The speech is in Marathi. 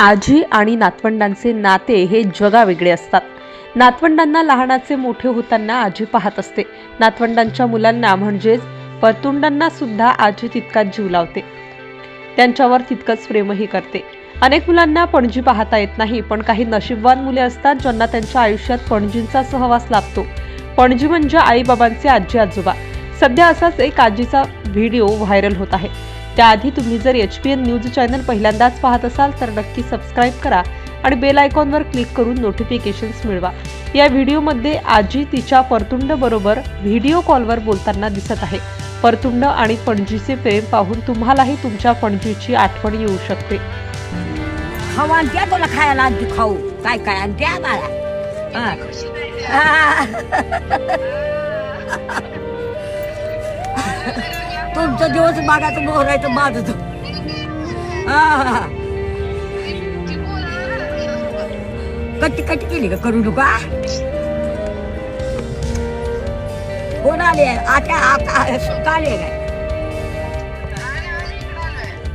आजी आणि नातवंडांचे नाते हे जगावेगळे असतात. नातवंडांना लहानाचे मोठे होताना आजी पाहत असते. नातवंडांच्या मुलांना म्हणजेच परतुंडांना सुद्धा आजी तितकाच जीव लावते. त्यांच्यावर तितकंच प्रेमही करते. अनेक मुलांना पणजी पाहता येत नाही पण काही नशीबवान मुले असतात ज्यांना त्यांच्या आयुष्यात पणजींचा सहवास लाभतो. पणजी म्हणजे आईबाबांचे आजी आजोबा सध्या असाच एक आजीचा व्हिडिओ व्हायरल होत आहे. त्याआधी तुम्ही जर H P N news channel पहिल्यांदाच पाहत असाल तर नक्की सबस्क्राईब करा आणि बेल आयकॉनवर क्लिक करून नोटिफिकेशन्स मिळवा. या व्हिडिओमध्ये आजी तिच्या परतुंड बरोबर व्हिडिओ कॉलवर बोलताना दिसत आहे. परतुंड आणि पणजीचे प्रेम पाहून तुम्हालाही तुमच्या पणजीची आठवण येऊ शकते. खाऊ आणि द्या तुला खायला खाऊ. काय काय आणि द्या हा. तुमचं दिवस बागाचं मोहरायचं माझं तो हा. कट्टी कट्टी केली का? करू नका कोण आले? आता आता सुद्धा काय?